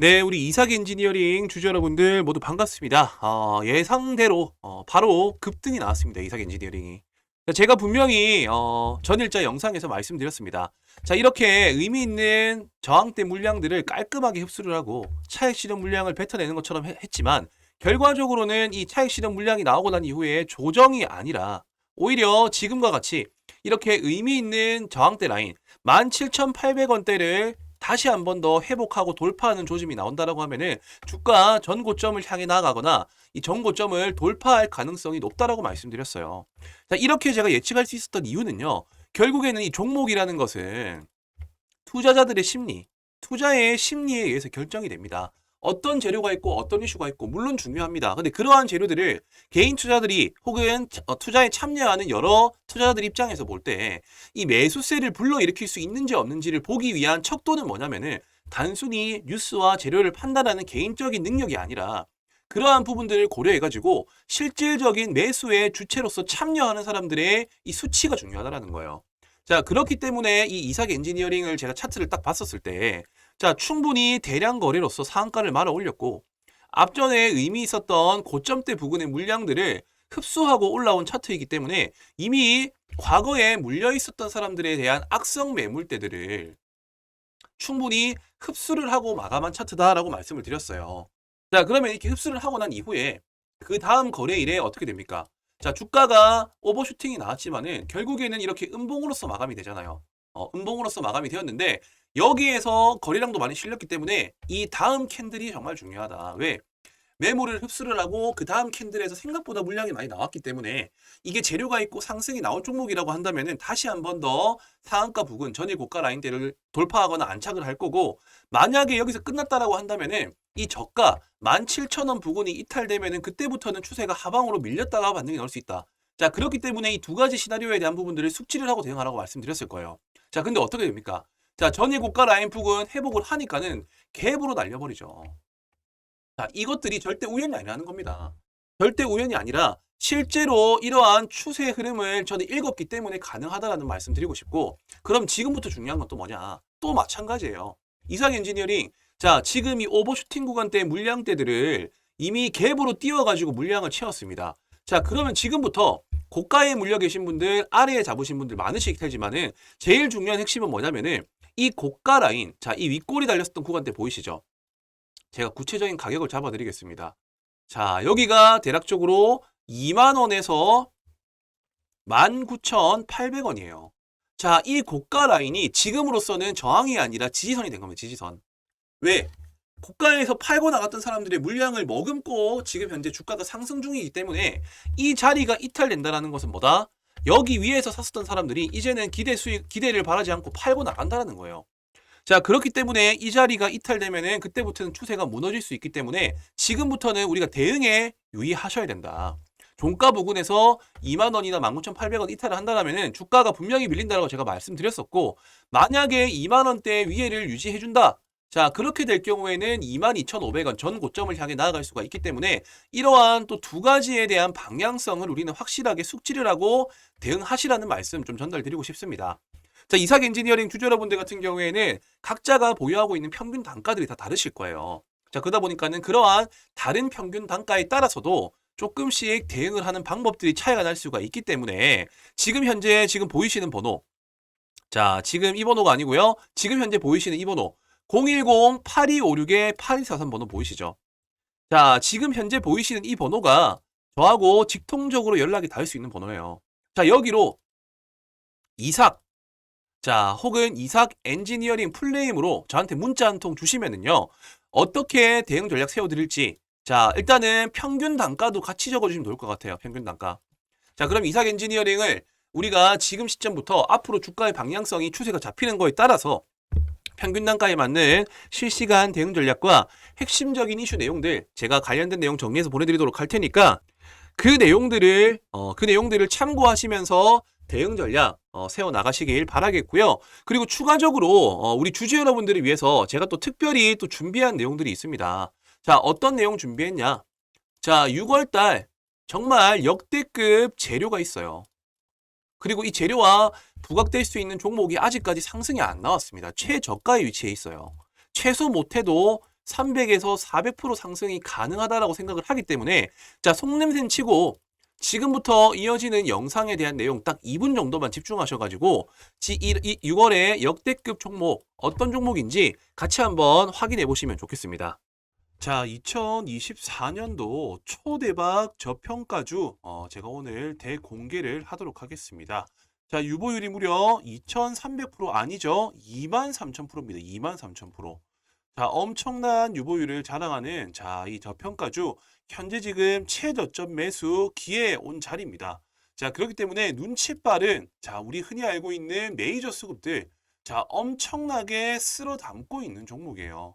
네, 우리 이삭 엔지니어링 주주 여러분들 모두 반갑습니다. 어, 예상대로 어, 바로 급등이 나왔습니다. 이삭 엔지니어링이. 자, 제가 분명히 어, 전일자 영상에서 말씀드렸습니다. 자, 이렇게 의미 있는 저항대 물량들을 깔끔하게 흡수를 하고 차익 실현 물량을 뱉어내는 것처럼 해- 했지만 결과적으로는 이 차익 실현 물량이 나오고 난 이후에 조정이 아니라 오히려 지금과 같이 이렇게 의미 있는 저항대 라인 17,800원대를 다시 한 번 더 회복하고 돌파하는 조짐이 나온다라고 하면은 주가 전 고점을 향해 나가거나 이 전 고점을 돌파할 가능성이 높다라고 말씀드렸어요. 자, 이렇게 제가 예측할 수 있었던 이유는요. 결국에는 이 종목이라는 것은 투자자들의 심리, 투자의 심리에 의해서 결정이 됩니다. 어떤 재료가 있고 어떤 이슈가 있고 물론 중요합니다. 근데 그러한 재료들을 개인 투자들이 혹은 어, 투자에 참여하는 여러 투자자들 입장에서 볼 때 이 매수세를 불러일으킬 수 있는지 없는지를 보기 위한 척도는 뭐냐면은 단순히 뉴스와 재료를 판단하는 개인적인 능력이 아니라 그러한 부분들을 고려해가지고 실질적인 매수의 주체로서 참여하는 사람들의 이 수치가 중요하다라는 거예요. 자, 그렇기 때문에 이 이삭 엔지니어링을 제가 차트를 딱 봤었을 때, 자, 충분히 대량 거래로서 상한가를 말아 올렸고, 앞전에 의미 있었던 고점대 부근의 물량들을 흡수하고 올라온 차트이기 때문에 이미 과거에 물려 있었던 사람들에 대한 악성 매물대들을 충분히 흡수를 하고 마감한 차트다라고 말씀을 드렸어요. 자, 그러면 이렇게 흡수를 하고 난 이후에 그 다음 거래일에 어떻게 됩니까? 자, 주가가 오버슈팅이 나왔지만은 결국에는 이렇게 음봉으로서 마감이 되잖아요. 어, 음봉으로서 마감이 되었는데 여기에서 거래량도 많이 실렸기 때문에 이 다음 캔들이 정말 중요하다. 왜? 매물을 흡수를 하고 그 다음 캔들에서 생각보다 물량이 많이 나왔기 때문에 이게 재료가 있고 상승이 나온 종목이라고 한다면은 다시 한 번 더 상한가 부근 전일 고가 라인대를 돌파하거나 안착을 할 거고 만약에 여기서 끝났다라고 한다면은 이 저가 17,000원 부근이 이탈되면은 그때부터는 추세가 하방으로 밀렸다가 반등이 나올 수 있다. 자, 그렇기 때문에 이 두 가지 시나리오에 대한 부분들을 숙지를 하고 대응하라고 말씀드렸을 거예요. 자, 근데 어떻게 됩니까? 자, 전일 고가 라인 부근 회복을 하니까는 갭으로 날려버리죠. 자, 이것들이 절대 우연이 아니라는 겁니다. 절대 우연이 아니라 실제로 이러한 추세 흐름을 저는 읽었기 때문에 가능하다라는 말씀 드리고 싶고 그럼 지금부터 중요한 건 또 뭐냐? 또 마찬가지예요. 이상 엔지니어링 자, 지금 이 오버슈팅 구간대 물량대들을 이미 갭으로 띄워가지고 물량을 채웠습니다. 자, 그러면 지금부터 고가에 물려 계신 분들, 아래에 잡으신 분들 많으실 테지만은 제일 중요한 핵심은 뭐냐면은 이 고가 라인, 자, 이 윗골이 달렸었던 구간대 보이시죠? 제가 구체적인 가격을 잡아드리겠습니다. 자, 여기가 대략적으로 2만원에서 19,800원이에요. 자, 이 고가 라인이 지금으로서는 저항이 아니라 지지선이 된 겁니다. 지지선. 왜? 고가에서 팔고 나갔던 사람들의 물량을 머금고 지금 현재 주가가 상승 중이기 때문에 이 자리가 이탈된다라는 것은 뭐다? 여기 위에서 샀었던 사람들이 이제는 기대 수익, 기대를 바라지 않고 팔고 나간다라는 거예요. 자, 그렇기 때문에 이 자리가 이탈되면은 그때부터는 추세가 무너질 수 있기 때문에 지금부터는 우리가 대응에 유의하셔야 된다. 종가 부근에서 2만 원이나 19,800원 이탈을 한다면은 주가가 분명히 밀린다라고 제가 말씀드렸었고 만약에 2만 원대 위에를 유지해 준다. 자, 그렇게 될 경우에는 22,500원 전 고점을 향해 나아갈 수가 있기 때문에 이러한 또 두 가지에 대한 방향성을 우리는 확실하게 숙지를 하고 대응하시라는 말씀 좀 전달드리고 싶습니다. 자, 이삭 엔지니어링 주주 여러분들 같은 경우에는 각자가 보유하고 있는 평균 단가들이 다 다르실 거예요. 자, 그러다 보니까는 그러한 다른 평균 단가에 따라서도 조금씩 대응을 하는 방법들이 차이가 날 수가 있기 때문에 지금 현재 지금 보이시는 번호 자, 지금 이 번호가 아니고요. 지금 현재 보이시는 이 번호 010-8256-8243 번호 보이시죠? 자, 지금 현재 보이시는 이 번호가 저하고 직통적으로 연락이 닿을 수 있는 번호예요. 자, 여기로 이삭 자, 혹은 이삭 엔지니어링 풀네임으로 저한테 문자 한 통 주시면은요. 어떻게 대응 전략 세워드릴지. 자, 일단은 평균 단가도 같이 적어주시면 좋을 것 같아요. 평균 단가. 자, 그럼 이삭 엔지니어링을 우리가 지금 시점부터 앞으로 주가의 방향성이 추세가 잡히는 거에 따라서 평균 단가에 맞는 실시간 대응 전략과 핵심적인 이슈 내용들 제가 관련된 내용 정리해서 보내드리도록 할 테니까 그 내용들을 어, 그 내용들을 참고하시면서 대응 전략 어, 세워 나가시길 바라겠고요. 그리고 추가적으로 어, 우리 주주 여러분들을 위해서 제가 또 특별히 또 준비한 내용들이 있습니다. 자, 어떤 내용 준비했냐? 자, 6월 달 정말 역대급 재료가 있어요. 그리고 이 재료와 부각될 수 있는 종목이 아직까지 상승이 안 나왔습니다. 최저가에 위치해 있어요. 최소 못해도 300에서 400% 상승이 가능하다라고 생각을 하기 때문에 자, 속냄새는 치고 지금부터 이어지는 영상에 대한 내용 딱 2분 정도만 집중하셔가지고 지, 이, 이 6월의 역대급 종목 어떤 종목인지 같이 한번 확인해 보시면 좋겠습니다. 자, 2024년도 초대박 저평가주 어, 제가 오늘 대공개를 하도록 하겠습니다. 자, 유보율이 무려 2,300% 아니죠? 23,000%입니다. 23,000%. 자, 엄청난 유보율을 자랑하는 자, 이 저평가주 현재 지금 최저점 매수 기회에 온 자리입니다. 자, 그렇기 때문에 눈치 빠른 자, 우리 흔히 알고 있는 메이저 수급들 자, 엄청나게 쓸어 담고 있는 종목이에요.